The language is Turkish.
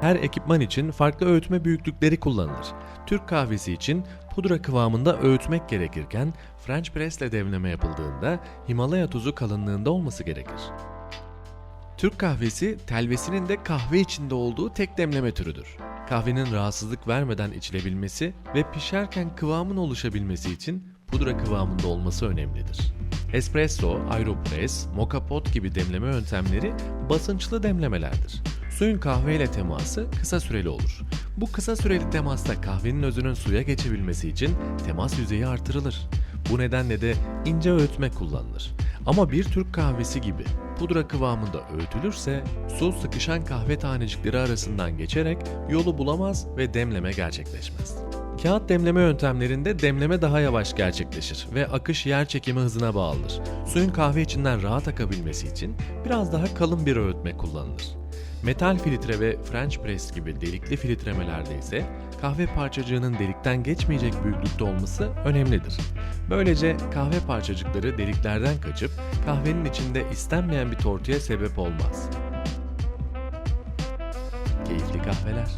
Her ekipman için farklı öğütme büyüklükleri kullanılır. Türk kahvesi için pudra kıvamında öğütmek gerekirken French press ile demleme yapıldığında Himalaya tuzu kalınlığında olması gerekir. Türk kahvesi telvesinin de kahve içinde olduğu tek demleme türüdür. Kahvenin rahatsızlık vermeden içilebilmesi ve pişerken kıvamın oluşabilmesi için pudra kıvamında olması önemlidir. Espresso, aeropress, moka pot gibi demleme yöntemleri basınçlı demlemelerdir. Suyun kahveyle teması kısa süreli olur. Bu kısa süreli temasta kahvenin özünün suya geçebilmesi için temas yüzeyi artırılır. Bu nedenle de ince öğütme kullanılır. Ama bir Türk kahvesi gibi pudra kıvamında öğütülürse su sıkışan kahve tanecikleri arasından geçerek yolu bulamaz ve demleme gerçekleşmez. Kağıt demleme yöntemlerinde demleme daha yavaş gerçekleşir ve akış yer çekimi hızına bağlıdır. Suyun kahve içinden rahat akabilmesi için biraz daha kalın bir öğütme kullanılır. Metal filtre ve French press gibi delikli filtremelerde ise kahve parçacığının delikten geçmeyecek büyüklükte olması önemlidir. Böylece kahve parçacıkları deliklerden kaçıp kahvenin içinde istenmeyen bir tortuya sebep olmaz. Keyifli kahveler.